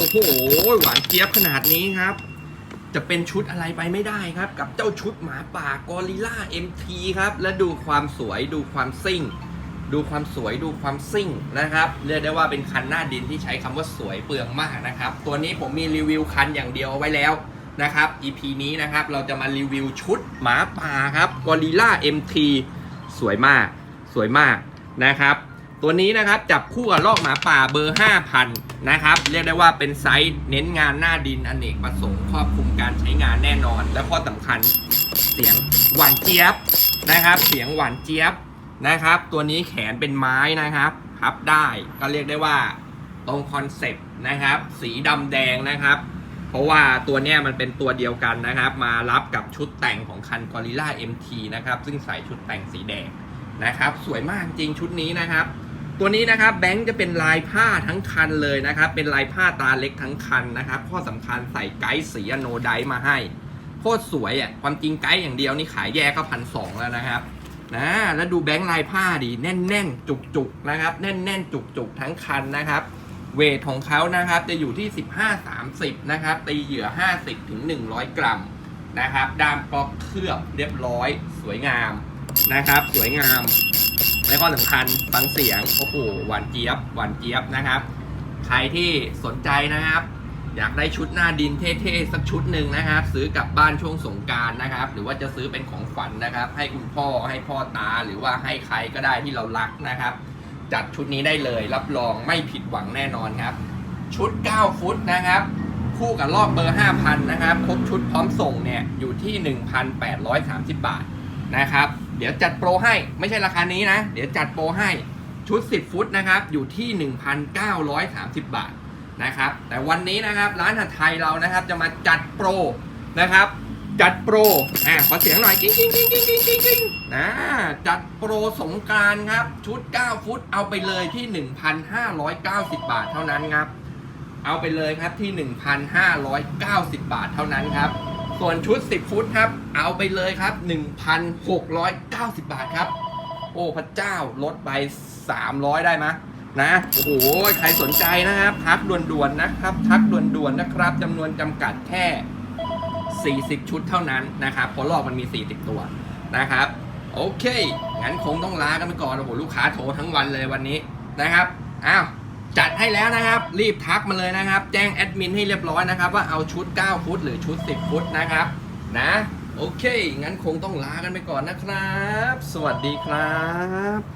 โอ้โหหวานเจี๊ยบขนาดนี้ครับ จะเป็นชุดอะไรไปไม่ได้ครับ กับเจ้าชุดหมาป่ากอริล่า MT ครับ และดูความสวยดูความซิ่ง ดูความสวยดูความซิ่งนะครับ เรียกได้ว่าเป็นคันหน้าดินที่ใช้คำว่าสวยเปลืองมากนะครับ ตัวนี้ผมมีรีวิวคันอย่างเดียวเอาไว้แล้วนะครับ EP นี้นะครับเราจะมารีวิวชุดหมาป่าครับกอริล่า MT สวยมาก สวยมากนะครับ ตัวนี้นะครับจับคู่กับลอกหมาป่าเบอร์ 5,000 นะครับ เรียกได้ว่าเป็นไซส์เน้นงานหน้าดินอเนกประสงค์ครอบคลุมการใช้งานแน่นอน และข้อสำคัญเสียงหวานเจี๊ยบนะครับ เสียงหวานเจี๊ยบนะครับ ตัวนี้แขนเป็นไม้นะครับพับได้ก็เรียกได้ว่าตรงคอนเซปต์นะครับ สีดำแดงนะครับ เพราะว่าตัวเนี้ยมันเป็นตัวเดียวกันนะครับ มารับกับชุดแต่งของคัน Gorilla MT นะครับ ซึ่งใส่ชุดแต่งสีแดงนะครับ สวยมากจริงชุดนี้นะครับ ตัวนี้นะครับแบงค์จะเป็นลายผ้าทั้งคันเลยนะครับ เป็นลายผ้าตาเล็กทั้งคันนะครับข้อสำคัญใส่ไกด์สีอโนไดมาให้โคตรสวยอะความจริงไกด์อย่างเดียวนี่ขายแยกก็พันสองแล้วนะครับนะแล้วดูแบงค์ลายผ้าดิแน่นๆ จุกๆนะครับ แน่นๆ จุกๆ ทั้งคันนะครับเวทของเขานะครับจะอยู่ที่ 15-30 นะครับ ตีเหยื่อ 50ถึง100 กรัมนะครับด้ามกรอบเคลือบเรียบร้อย สวยงามนะครับ สวยงาม และข้อสำคัญฟังเสียงโอ้โหหวานเจี๊ยบหวานเจี๊ยบนะครับ ใครที่สนใจนะครับ อยากได้ชุดหน้าดินเท่ๆสักชุดหนึ่งนะครับ ซื้อกลับบ้านช่วงสงการนะครับ หรือว่าจะซื้อเป็นของขวัญนะครับ ให้คุณพ่อให้พ่อตาหรือว่าให้ใครก็ได้ที่เรารักนะครับ จัดชุดนี้ได้เลย รับรองไม่ผิดหวังแน่นอนครับ ชุด 9 ฟุตนะครับคู่กับรอบเบอร์ 5,000 นะครับ ครบชุดพร้อมส่งเนี่ย อยู่ที่ 1,830 บาทนะครับ เดี๋ยวจัดโปรให้ไม่ใช่ราคานี้นะ เดี๋ยวจัดโปรให้ชุด 10 ฟุตนะครับอยู่ที่ 1,930 บาทนะครับแต่วันนี้นะครับร้านหัดไทยเรานะครับจะมาจัดโปรนะครับจัดโปรอะขอเสียงหน่อยกิ้งกิ้งกิ้งกิ้งกิ้งกิ้งกิ้งนะจัดโปรสงการครับชุด 9 ฟุตเอาไปเลยที่ 1,590 บาทเท่านั้นครับเอาไปเลยครับที่ 1,590 บาทเท่านั้นครับ ส่วนชุด 10 ฟุตครับ เอาไปเลยครับ 1,690 บาทครับ โอ้พระเจ้าลดไป 300 ได้ไหมนะโอ้โหใครสนใจนะครับทักด่วนๆนะครับ ทักด่วนๆนะครับจำนวนจำกัดแค่ 40 ชุดเท่านั้นนะครับเพราะรอบมันมี 40 ตัวนะครับ โอเค งั้นคงต้องลากันไปก่อนโอ้โหลูกค้าโทรทั้งวันเลยวันนี้นะครับอ้าว จัดให้แล้วนะครับ รีบทักมาเลยนะครับ แจ้งแอดมินให้เรียบร้อยนะครับ ว่าเอาชุด 9 ฟุต หรือชุด 10 ฟุตนะครับ นะ โอเค งั้นคงต้องลากันไปก่อนนะครับ สวัสดีครับ